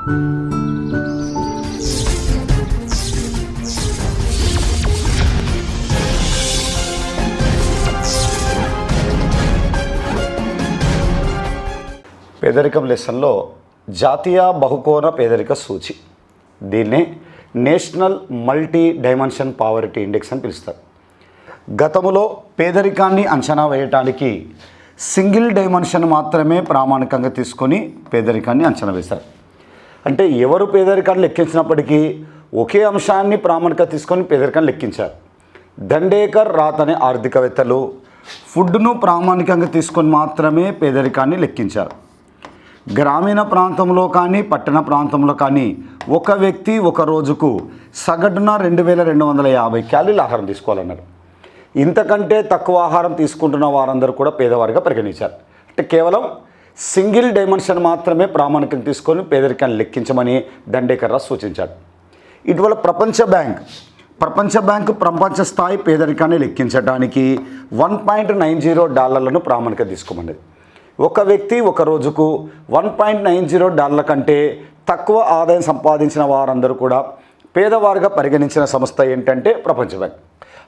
పేదరికం లెసన్లో జాతీయ బహుకోణ పేదరిక సూచి. దీన్నే national multi dimension poverty index అని పిలుస్తారు. గతములో పేదరికాన్ని అంచనా వేయటానికి సింగిల్ డైమెన్షన్ మాత్రమే ప్రామాణికంగా తీసుకొని పేదరికాన్ని అంచనా వేశారు. అంటే ఎవరు పేదరికాన్ని లెక్కించినప్పటికీ ఒకే అంశాన్ని ప్రామాణిక తీసుకొని పేదరికాన్ని లెక్కించారు. దండేకర్ రాత్ అనే ఆర్థికవేత్తలు. ఫుడ్ను ప్రామాణికంగా తీసుకొని మాత్రమే పేదరికాన్ని లెక్కించారు. గ్రామీణ ప్రాంతంలో కానీ పట్టణ ప్రాంతంలో కానీ ఒక వ్యక్తి ఒక రోజుకు సగటున రెండు వేల రెండు వందల యాభై క్యాలీలు ఆహారం తీసుకోవాలన్నారు. ఇంతకంటే తక్కువ ఆహారం తీసుకుంటున్న వారందరూ కూడా పేదవారిగా పరిగణించారు. అంటే కేవలం సింగిల్ డైమెన్షన్ మాత్రమే ప్రామాణికం తీసుకొని పేదరికాన్ని లెక్కించమని దండేకర్ రావు సూచించాడు. ఇటీవల ప్రపంచ బ్యాంక్ ప్రపంచ బ్యాంకు ప్రపంచ స్థాయి పేదరికాన్ని లెక్కించడానికి వన్ పాయింట్ నైన్ జీరో డాలర్లను ప్రామాణిక తీసుకోమన్నది. ఒక వ్యక్తి ఒక రోజుకు వన్ పాయింట్ నైన్ జీరో డాలర్ల కంటే తక్కువ ఆదాయం సంపాదించిన వారందరూ కూడా పేదవారుగా పరిగణించిన సంస్థ ఏంటంటే ప్రపంచ బ్యాంక్.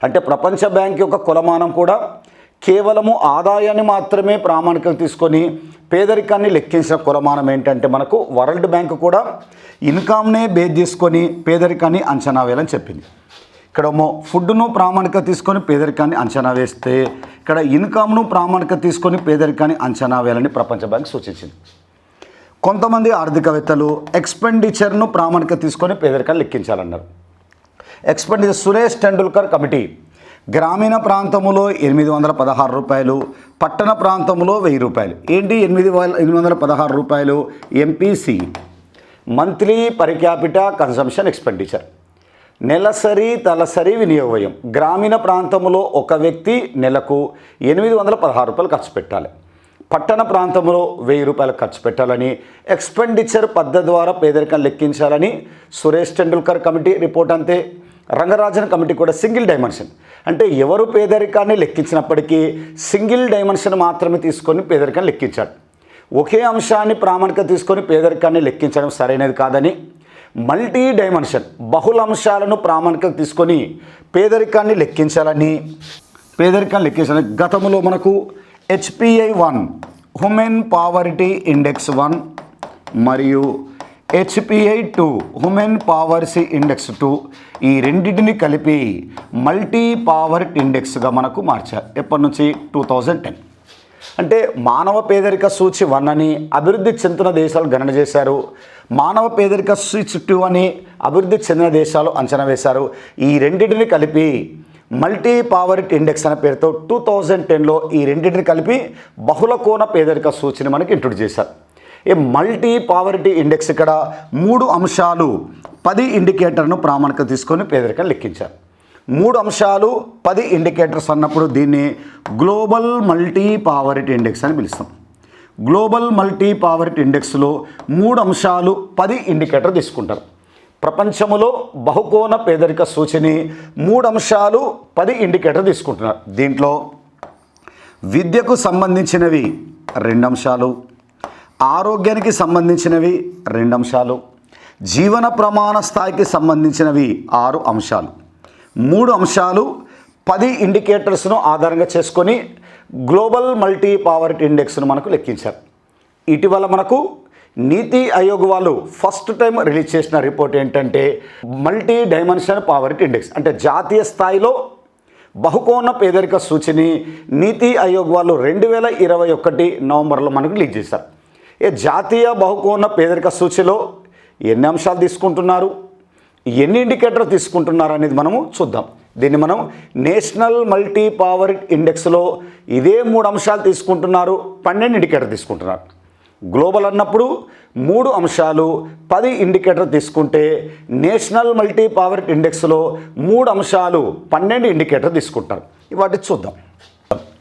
అంటే ప్రపంచ బ్యాంక్ యొక్క కులమానం కూడా కేవలము ఆదాయాన్ని మాత్రమే ప్రామాణికం తీసుకొని పేదరికాన్ని లెక్కించిన కులమానం ఏంటంటే మనకు వరల్డ్ బ్యాంక్ కూడా ఇన్కమ్నే బేస్ చేసుకొని పేదరికాన్ని అంచనా వేయాలని చెప్పింది. ఇక్కడ ఫుడ్ను ప్రామాణిక తీసుకొని పేదరికాన్ని అంచనా వేస్తే ఇక్కడ ఇన్కమ్ను ప్రామాణిక తీసుకొని పేదరికాన్ని అంచనా వేయాలని ప్రపంచ బ్యాంక్ సూచించింది. కొంతమంది ఆర్థికవేత్తలు ఎక్స్పెండిచర్ను ప్రామాణిక తీసుకొని పేదరికాన్ని లెక్కించాలన్నారు. ఎక్స్పెండిచర్ సురేష్ టెండూల్కర్ కమిటీ గ్రామీణ ప్రాంతంలో ఎనిమిది వందల పదహారు రూపాయలు పట్టణ ప్రాంతంలో వెయ్యి రూపాయలు. ఏంటి ఎనిమిది ఎనిమిది వందల పదహారు రూపాయలు? MPC. Monthly per capita consumption expenditure. నెలసరి తలసరి వినియోగ. వ్యయం గ్రామీణ ప్రాంతంలో ఒక వ్యక్తి నెలకు ఎనిమిది వందల పదహారు రూపాయలు ఖర్చు పెట్టాలి. పట్టణ ప్రాంతంలో వెయ్యి రూపాయలు ఖర్చు పెట్టాలని ఎక్స్పెండిచర్ పద్ధతి ద్వారా పేదరికం లెక్కించాలని సురేష్ టెండూల్కర్ కమిటీ రిపోర్ట్ అంతే. రంగరాజన్ కమిటీ కూడా సింగిల్ డైమెన్షన్. అంటే ఎవరు పేదరికాన్ని లెక్కించినప్పటికీ సింగిల్ డైమెన్షన్ మాత్రమే తీసుకొని పేదరికాన్ని లెక్కించాడు. ఒకే అంశాన్ని ప్రామాణిక తీసుకొని పేదరికాన్ని లెక్కించడం సరైనది కాదని మల్టీ డైమెన్షన్ బహుళ అంశాలను ప్రామాణిక తీసుకొని పేదరికాన్ని లెక్కించాలని పేదరికాన్ని లెక్కించాలని గతంలో మనకు HPI one human poverty index one మరియు HPI two human poverty index two ఈ రెండింటిని కలిపి మల్టీ పవర్ ఇండెక్స్గా మనకు మార్చారు ఎప్పటి నుంచి? టూ థౌజండ్ టెన్ అంటే మానవ పేదరిక సూచి వన్ అని అభివృద్ధి చెందుతున్న దేశాలు గణన చేశారు. మానవ పేదరిక సూచి టూ అని అభివృద్ధి చెందిన దేశాలు అంచనా వేశారు. ఈ రెండింటిని కలిపి మల్టీ పావర్టీ ఇండెక్స్ అనే పేరుతో టూ థౌజండ్ టెన్లో ఈ రెండింటిని కలిపి బహుళ కోణ పేదరిక సూచిని మనకి ఇంట్రొడ్యూస్ చేశారు. ఈ మల్టీ పావర్టీ ఇండెక్స్ ఇక్కడ మూడు అంశాలు పది ఇండికేటర్ను ప్రామాణిక తీసుకొని పేదరికం లెక్కించారు. మూడు అంశాలు పది ఇండికేటర్స్ అన్నప్పుడు దీన్ని గ్లోబల్ మల్టీ పావర్టీ ఇండెక్స్ అని పిలుస్తాం. గ్లోబల్ మల్టీ పావర్టీ ఇండెక్స్లో మూడు అంశాలు పది ఇండికేటర్ తీసుకుంటారు. ప్రపంచంలో బహుకోణ పేదరిక సూచిని మూడు అంశాలు పది ఇండికేటర్ తీసుకుంటున్నారు. దీంట్లో విద్యకు సంబంధించినవి రెండు అంశాలు ఆరోగ్యానికి సంబంధించినవి రెండు అంశాలు. జీవన ప్రమాణ స్థాయికి సంబంధించినవి ఆరు అంశాలు. మూడు అంశాలు పది ఇండికేటర్స్ను ఆధారంగా చేసుకొని గ్లోబల్ మల్టీ పావర్టీ ఇండెక్స్ను మనకు లెక్కించారు. ఇటీవల మనకు నీతి ఆయోగ్ వాళ్ళు ఫస్ట్ టైం రిలీజ్ చేసిన రిపోర్ట్ ఏంటంటే మల్టీ డైమెన్షన్ పావర్టీ ఇండెక్స్. అంటే జాతీయ స్థాయిలో బహుకోణ పేదరిక సూచిని నీతి ఆయోగ్ వాళ్ళు రెండు వేల ఇరవై ఒకటి నవంబర్లో మనకు రిలీజ్ చేశారు. ఈ జాతీయ బహుకోణ పేదరిక సూచిలో ఎన్ని అంశాలు తీసుకుంటున్నారు? ఎన్ని ఇండికేటర్ తీసుకుంటున్నారు అనేది మనము చూద్దాం. దీన్ని మనం నేషనల్ మల్టీ పవర్ ఇండెక్స్లో ఇదే మూడు అంశాలు తీసుకుంటున్నారు పన్నెండు ఇండికేటర్ తీసుకుంటున్నారు. గ్లోబల్ అన్నప్పుడు మూడు అంశాలు పది ఇండికేటర్ తీసుకుంటే నేషనల్ మల్టీ పవర్ ఇండెక్స్లో మూడు అంశాలు పన్నెండు ఇండికేటర్ తీసుకుంటారు. వాటి చూద్దాం.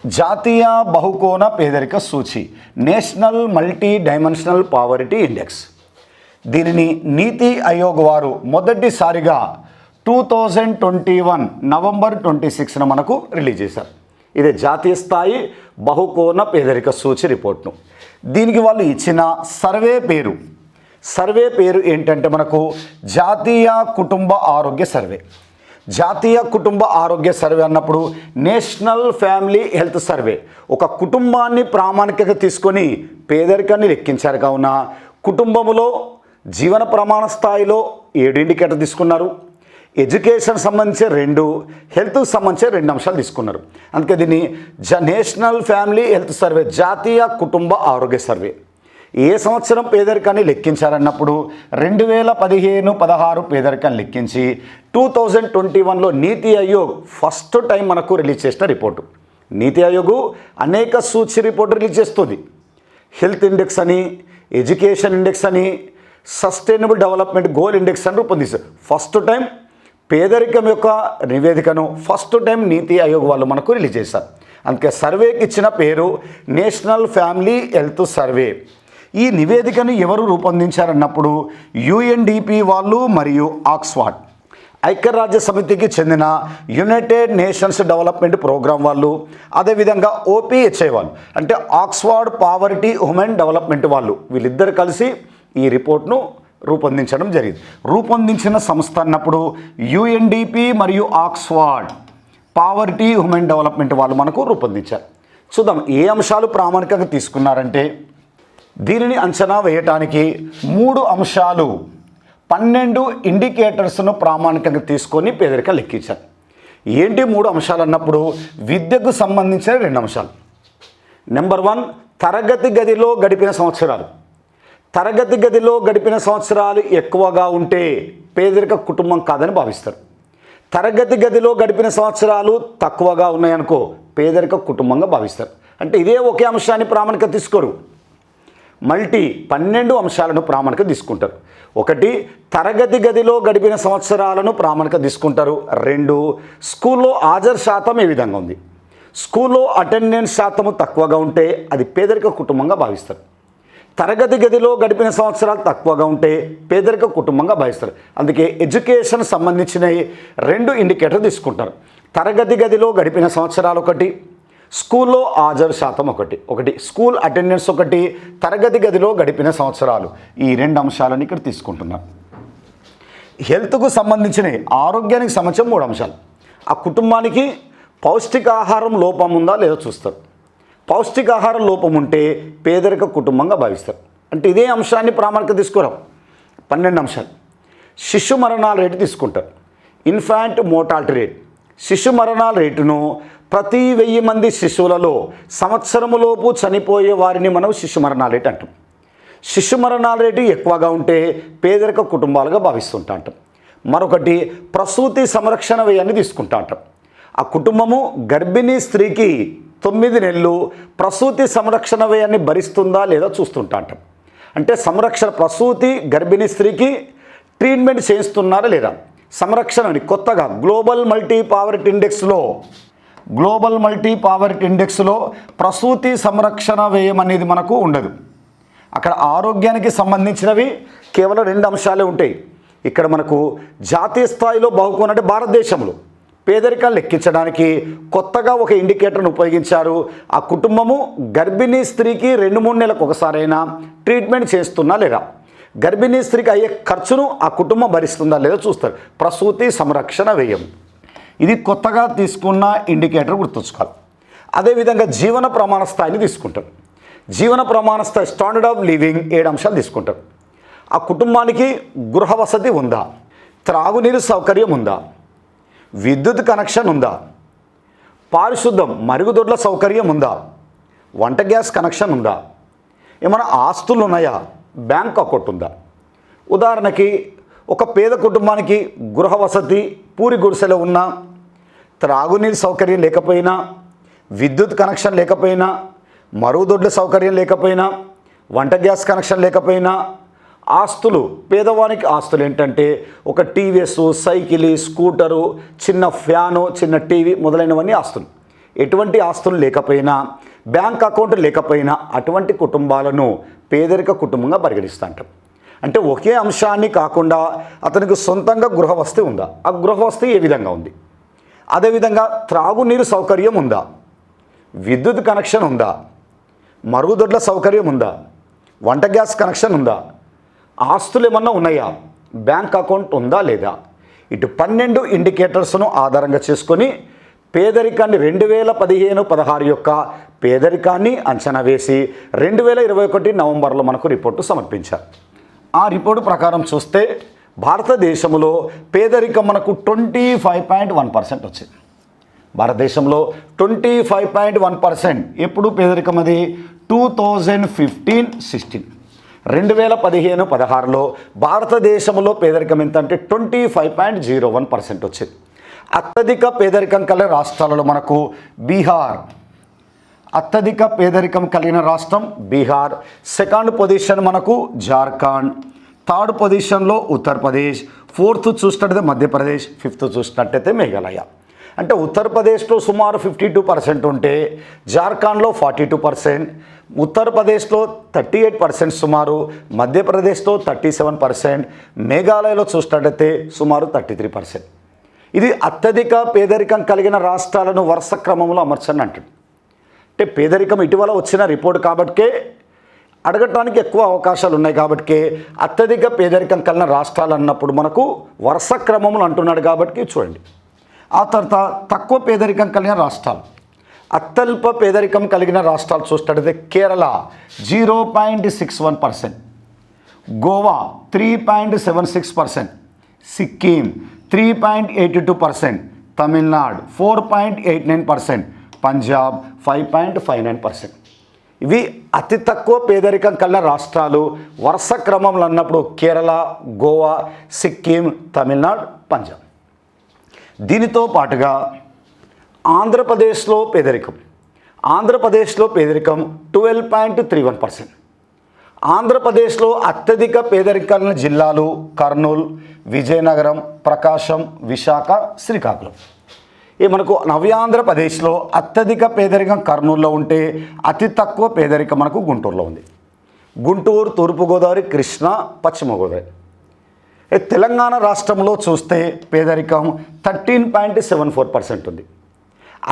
జాతీయ బహుకోణ పేదరిక సూచి national multi dimensional poverty index. దీనిని నీతి ఆయోగ్ వారు మొదటిసారిగా two thousand twenty one November twenty సిక్స్న మనకు రిలీజ్ చేశారు. ఇది జాతీయ స్థాయి బహుకోణ పేదరిక సూచి రిపోర్ట్ను. దీనికి వాళ్ళు ఇచ్చిన సర్వే పేరు. సర్వే పేరు ఏంటంటే మనకు జాతీయ కుటుంబ ఆరోగ్య సర్వే. జాతీయ కుటుంబ ఆరోగ్య సర్వే అన్నప్పుడు నేషనల్ ఫ్యామిలీ హెల్త్ సర్వే. ఒక కుటుంబాన్ని ప్రామాణికత తీసుకొని పేదరికాన్ని లెక్కించారు కావున కుటుంబంలో జీవన ప్రమాణ స్థాయిలో ఏడు ఇండికేటర్ తీసుకున్నారు? ఎడ్యుకేషన్ సంబంధించి రెండు హెల్త్ సంబంధించి రెండు అంశాలు తీసుకున్నారు. అందుకే దీన్ని జ నేషనల్ ఫ్యామిలీ హెల్త్ సర్వే జాతీయ కుటుంబ ఆరోగ్య సర్వే. ఏ సంవత్సరం పేదరికాన్ని లెక్కించారన్నప్పుడు రెండు వేల పదిహేను పదహారు పేదరికాన్ని లెక్కించి టూ థౌజండ్ ట్వంటీ వన్లో నీతి ఆయోగ్ ఫస్ట్ టైం మనకు రిలీజ్ చేసిన రిపోర్టు. నీతి ఆయోగ్ అనేక సూచి రిపోర్టు రిలీజ్ చేస్తుంది. హెల్త్ ఇండెక్స్ అని ఎడ్యుకేషన్ ఇండెక్స్ అని సస్టైనబుల్ డెవలప్మెంట్ గోల్ ఇండెక్స్ అని రూపొందిస్తారు ఫస్ట్ టైం పేదరికం యొక్క నివేదికను ఫస్ట్ టైం నీతి ఆయోగ్ వాళ్ళు మనకు రిలీజ్ చేశారు. అందుకే సర్వేకి ఇచ్చిన పేరు నేషనల్ ఫ్యామిలీ హెల్త్ సర్వే. ఈ నివేదికను ఎవరు రూపొందించారన్నప్పుడు యుఎన్డిపి వాళ్ళు మరియు ఆక్స్ఫర్డ్. ఐక్యరాజ్య సమితికి చెందిన యునైటెడ్ నేషన్స్ డెవలప్మెంట్ ప్రోగ్రాం వాళ్ళు అదేవిధంగా ఓపీహెచ్ఐ వాళ్ళు అంటే ఆక్స్ఫర్డ్ పావర్టీ ఉమెన్ డెవలప్మెంట్ వాళ్ళు వీళ్ళిద్దరు కలిసి ఈ రిపోర్ట్ను రూపొందించడం జరిగింది. రూపొందించిన సంస్థ అన్నప్పుడు యుఎన్డిపి మరియు ఆక్స్ఫర్డ్ పావర్టీ ఉమెన్ డెవలప్మెంట్ వాళ్ళు మనకు రూపొందించారు. చూద్దాం ఏ అంశాలు ప్రామాణికంగా తీసుకున్నారంటే దీనిని అంచనా వేయటానికి మూడు అంశాలు పన్నెండు ఇండికేటర్స్ను ప్రామాణికంగా తీసుకొని పేదరిక లెక్కించారు ఏంటి మూడు అంశాలు అన్నప్పుడు? విద్యకు సంబంధించిన రెండు అంశాలు. నెంబర్ వన్ తరగతి గదిలో గడిపిన సంవత్సరాలు. తరగతి గదిలో గడిపిన సంవత్సరాలు ఎక్కువగా ఉంటే పేదరిక కుటుంబం కాదని భావిస్తారు. తరగతి గదిలో గడిపిన సంవత్సరాలు తక్కువగా ఉన్నాయనుకో పేదరిక కుటుంబంగా భావిస్తారు. అంటే ఇదే ఒకే అంశాన్ని ప్రామాణిక తీసుకోరు. మల్టీ పన్నెండు అంశాలను ప్రామాణిక తీసుకుంటారు. ఒకటి తరగతి గదిలో గడిపిన సంవత్సరాలను ప్రామాణిక తీసుకుంటారు. రెండు స్కూల్లో హాజరు శాతం ఏ విధంగా ఉంది? స్కూల్లో అటెండెన్స్ శాతము తక్కువగా ఉంటే అది పేదరిక కుటుంబంగా భావిస్తారు. తరగతి గదిలో గడిపిన సంవత్సరాలు తక్కువగా ఉంటే పేదరిక కుటుంబంగా భావిస్తారు. అందుకే ఎడ్యుకేషన్ సంబంధించిన రెండు ఇండికేటర్ తీసుకుంటారు. తరగతి గదిలో గడిపిన సంవత్సరాలు ఒకటి స్కూల్లో హాజరు శాతం ఒకటి. ఒకటి స్కూల్ అటెండెన్స్ ఒకటి తరగతి గదిలో గడిపిన సంవత్సరాలు. ఈ రెండు అంశాలను ఇక్కడ తీసుకుంటున్నాం. హెల్త్కు సంబంధించిన ఆరోగ్యానికి సంబంధించిన మూడు అంశాలు. ఆ కుటుంబానికి పౌష్టికాహారం లోపం ఉందా లేదో చూస్తారు. పౌష్టికాహారం లోపం ఉంటే పేదరిక కుటుంబంగా భావిస్తారు. అంటే ఇదే అంశాన్ని ప్రామాణిక తీసుకురాం. పన్నెండు అంశాలు. శిశు మరణాల రేటు తీసుకుంటారు. Infant mortality rate. శిశు మరణాల రేటును ప్రతి వెయ్యి మంది శిశువులలో సంవత్సరములోపు చనిపోయే వారిని మనం శిశు రేటు అంటాం. శిశు మరణాల రేటు ఎక్కువగా ఉంటే పేదరిక కుటుంబాలుగా భావిస్తుంటా అంటాం. మరొకటి ప్రసూతి సంరక్షణ వ్యయాన్ని తీసుకుంటా అంటాం. ఆ కుటుంబము గర్భిణీ స్త్రీకి తొమ్మిది నెలలు ప్రసూతి సంరక్షణ వ్యయాన్ని భరిస్తుందా లేదా చూస్తుంటా అంటాం. అంటే సంరక్షణ ప్రసూతి గర్భిణీ స్త్రీకి ట్రీట్మెంట్ చేయిస్తున్నారా లేదా? సంరక్షణ అని కొత్తగా గ్లోబల్ మల్టీ పావర్టీ ఇండెక్స్లో గ్లోబల్ మల్టీ పావర్టీ ఇండెక్స్లో ప్రసూతి సంరక్షణ వ్యయం అనేది మనకు ఉండదు. అక్కడ ఆరోగ్యానికి సంబంధించినవి కేవలం రెండు అంశాలే ఉంటాయి. ఇక్కడ మనకు జాతీయ స్థాయిలో బాగుకోనంటే భారతదేశంలో పేదరికాన్ని లెక్కించడానికి కొత్తగా ఒక ఇండికేటర్ను ఉపయోగించారు. ఆ కుటుంబము గర్భిణీ స్త్రీకి రెండు మూడు నెలలకు ఒకసారైనా ట్రీట్మెంట్ చేస్తున్నా లేదా? గర్భిణీ స్త్రీకి అయ్యే ఖర్చును ఆ కుటుంబం భరిస్తుందా లేదా చూస్తారు. ప్రసూతి సంరక్షణ వ్యయం. ఇది కొత్తగా తీసుకున్న ఇండికేటర్ గుర్తుంచుకోవాలి. అదేవిధంగా జీవన ప్రమాణ స్థాయిని తీసుకుంటాం జీవన ప్రమాణ స్థాయి స్టాండర్డ్ ఆఫ్ లివింగ్ ఏడు అంశాలు తీసుకుంటాం ఆ కుటుంబానికి గృహ వసతి ఉందా? త్రాగునీరు సౌకర్యం ఉందా? విద్యుత్ కనెక్షన్ ఉందా? పారిశుద్ధం మరుగుదొడ్ల సౌకర్యం ఉందా? వంట గ్యాస్ కనెక్షన్ ఉందా? ఏమైనా ఆస్తులు ఉన్నాయా? బ్యాంక్ అకౌంట్ ఉందా? ఉదాహరణకి ఒక పేద కుటుంబానికి గృహ వసతి పూరి గుడిసెలో ఉన్న త్రాగునీరు సౌకర్యం లేకపోయినా విద్యుత్ కనెక్షన్ లేకపోయినా మరుగుదొడ్ల సౌకర్యం లేకపోయినా వంట గ్యాస్ కనెక్షన్ లేకపోయినా ఆస్తులు పేదవానికి ఆస్తులు ఏంటంటే ఒక టీవీఎస్ సైకిల్ స్కూటరు చిన్న ఫ్యాను చిన్న టీవీ మొదలైనవన్నీ ఆస్తులు. ఎటువంటి ఆస్తులు లేకపోయినా బ్యాంక్ అకౌంట్ లేకపోయినా అటువంటి కుటుంబాలను పేదరిక కుటుంబంగా పరిగణిస్తూ అంటే ఒకే అంశాన్ని కాకుండా అతనికి సొంతంగా గృహవసతి ఉందా? ఆ గృహవసతి ఏ విధంగా ఉంది? అదేవిధంగా త్రాగునీరు సౌకర్యం ఉందా? విద్యుత్ కనెక్షన్ ఉందా? మరుగుదొడ్ల సౌకర్యం ఉందా? వంట గ్యాస్ కనెక్షన్ ఉందా? ఆస్తులు ఏమన్నా ఉన్నాయా? బ్యాంక్ అకౌంట్ ఉందా లేదా? ఇటు పన్నెండు ఇండికేటర్స్ను ఆధారంగా చేసుకొని పేదరికాన్ని రెండు వేల పదిహేను పదహారు యొక్క పేదరికాన్ని అంచనా వేసి రెండు వేల ఇరవై ఒకటి నవంబర్లో మనకు రిపోర్టు సమర్పించారు. ఆ రిపోర్టు ప్రకారం చూస్తే భారతదేశంలో పేదరికం మనకు twenty five point one percent వచ్చింది. భారతదేశంలో twenty five point one percent ఎప్పుడు పేదరికం అది? Two thousand fifteen sixteen. రెండు వేల పదిహేను పదహారులో భారతదేశంలో పేదరికం ఎంత అంటే twenty five point zero one percent వచ్చింది. అత్యధిక పేదరికం కల రాష్ట్రాలలో మనకు బీహార్ అత్యధిక పేదరికం కలిగిన రాష్ట్రం బీహార్. సెకండ్ పొజిషన్ మనకు జార్ఖండ్. థర్డ్ పొజిషన్లో ఉత్తరప్రదేశ్. ఫోర్త్ చూసినట్టయితే మధ్యప్రదేశ్. ఫిఫ్త్ చూసినట్టయితే మేఘాలయ. అంటే ఉత్తరప్రదేశ్లో సుమారు ఫిఫ్టీ టూ పర్సెంట్ ఉంటే జార్ఖండ్లో ఫార్టీ టూ పర్సెంట్. ఉత్తరప్రదేశ్లో థర్టీ ఎయిట్ పర్సెంట్ సుమారు. మధ్యప్రదేశ్లో థర్టీ సెవెన్ పర్సెంట్. మేఘాలయలో చూసినట్టయితే సుమారు థర్టీ త్రీ పర్సెంట్. ఇది అత్యధిక పేదరికం కలిగిన రాష్ట్రాలను వరుస క్రమంలో అమర్చని అంటాడు అంటే పేదరికం ఇటీవల వచ్చిన రిపోర్ట్ కాబట్టికే అడగటానికి ఎక్కువ అవకాశాలు ఉన్నాయి కాబట్టి అత్యధిక పేదరికం కలిగిన రాష్ట్రాలు అన్నప్పుడు మనకు వరుస క్రమంలో అంటున్నాడు కాబట్టి చూడండి. ఆ తర్వాత తక్కువ పేదరికం కలిగిన రాష్ట్రాలు. అత్యల్ప పేదరికం కలిగిన రాష్ట్రాలు చూసినట్టయితే Kerala zero point six one percent. Goa three point seven six percent. Sikkim three point eighty two percent. Tamil Nadu four point eight nine percent. Punjab five point five nine percent. ఇవి అతి తక్కువ పేదరికం కలిగిన రాష్ట్రాలు. వరుస క్రమంలో అన్నప్పుడు కేరళ గోవా సిక్కిం తమిళనాడు పంజాబ్. దీనితో పాటుగా ఆంధ్రప్రదేశ్లో పేదరికం. ఆంధ్రప్రదేశ్లో పేదరికం twelve point three one percent. ఆంధ్రప్రదేశ్లో అత్యధిక పేదరికాలను జిల్లాలు కర్నూలు విజయనగరం ప్రకాశం విశాఖ శ్రీకాకుళం. ఈ మనకు నవ్యాంధ్రప్రదేశ్లో అత్యధిక పేదరికం కర్నూలులో ఉంటే అతి తక్కువ పేదరికం మనకు గుంటూరులో ఉంది. గుంటూరు తూర్పుగోదావరి కృష్ణా పశ్చిమ గోదావరి తెలంగాణ రాష్ట్రంలో చూస్తే పేదరికం thirteen point seven four percent ఉంది.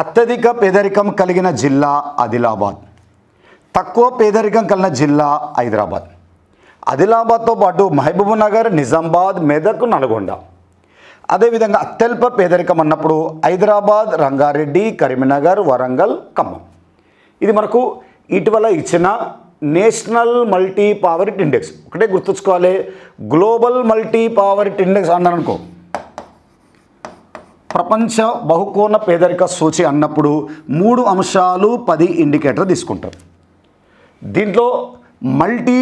అత్యధిక పేదరికం కలిగిన జిల్లా ఆదిలాబాద్. తక్కువ పేదరికం కలిగిన జిల్లా హైదరాబాద్. ఆదిలాబాద్తో పాటు మహబూబ్ నగర్ నిజామాబాద్ మెదక్ నల్గొండ. అదేవిధంగా అత్యల్ప పేదరికం అన్నప్పుడు హైదరాబాద్ రంగారెడ్డి కరీంనగర్ వరంగల్ ఖమ్మం. ఇది మనకు ఇటీవల ఇచ్చిన నేషనల్ మల్టీ పావర్టీ ఇండెక్స్. ఒకటే గుర్తుంచుకోవాలి గ్లోబల్ మల్టీ పావర్టీ ఇండెక్స్ అన్నాను అనుకో. ప్రపంచ బహుకోణ పేదరిక సూచి అన్నప్పుడు మూడు అంశాలు పది ఇండికేటర్ తీసుకుంటారు. దీంట్లో multi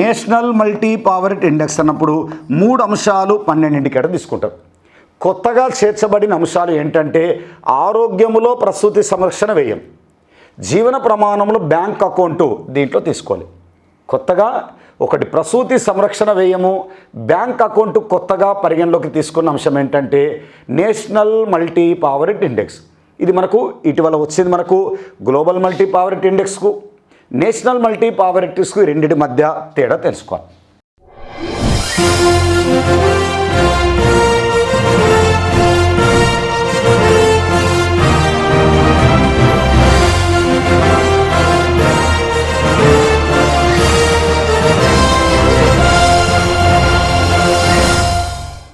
national multi poverty index అన్నప్పుడు మూడు అంశాలు పన్నెండు ఇండికేటర్ తీసుకుంటారు. కొత్తగా చేర్చబడిన అంశాలు ఏంటంటే ఆరోగ్యములో ప్రసూతి సంరక్షణ వ్యయం. జీవన ప్రమాణంలో బ్యాంక్ అకౌంటు దీంట్లో తీసుకోవాలి. కొత్తగా ఒకటి ప్రసూతి సంరక్షణ వ్యయము బ్యాంక్ అకౌంట్ కొత్తగా పరిగణలోకి తీసుకున్న అంశం ఏంటంటే నేషనల్ మల్టీ పావరెట్ ఇండెక్స్. ఇది మనకు ఇటీవల వచ్చింది మనకు గ్లోబల్ మల్టీ పావరెట్ ఇండెక్స్కు. నేషనల్ మల్టీ పావరెట్స్కు రెండింటి మధ్య తేడా తెలుసుకోవాలి.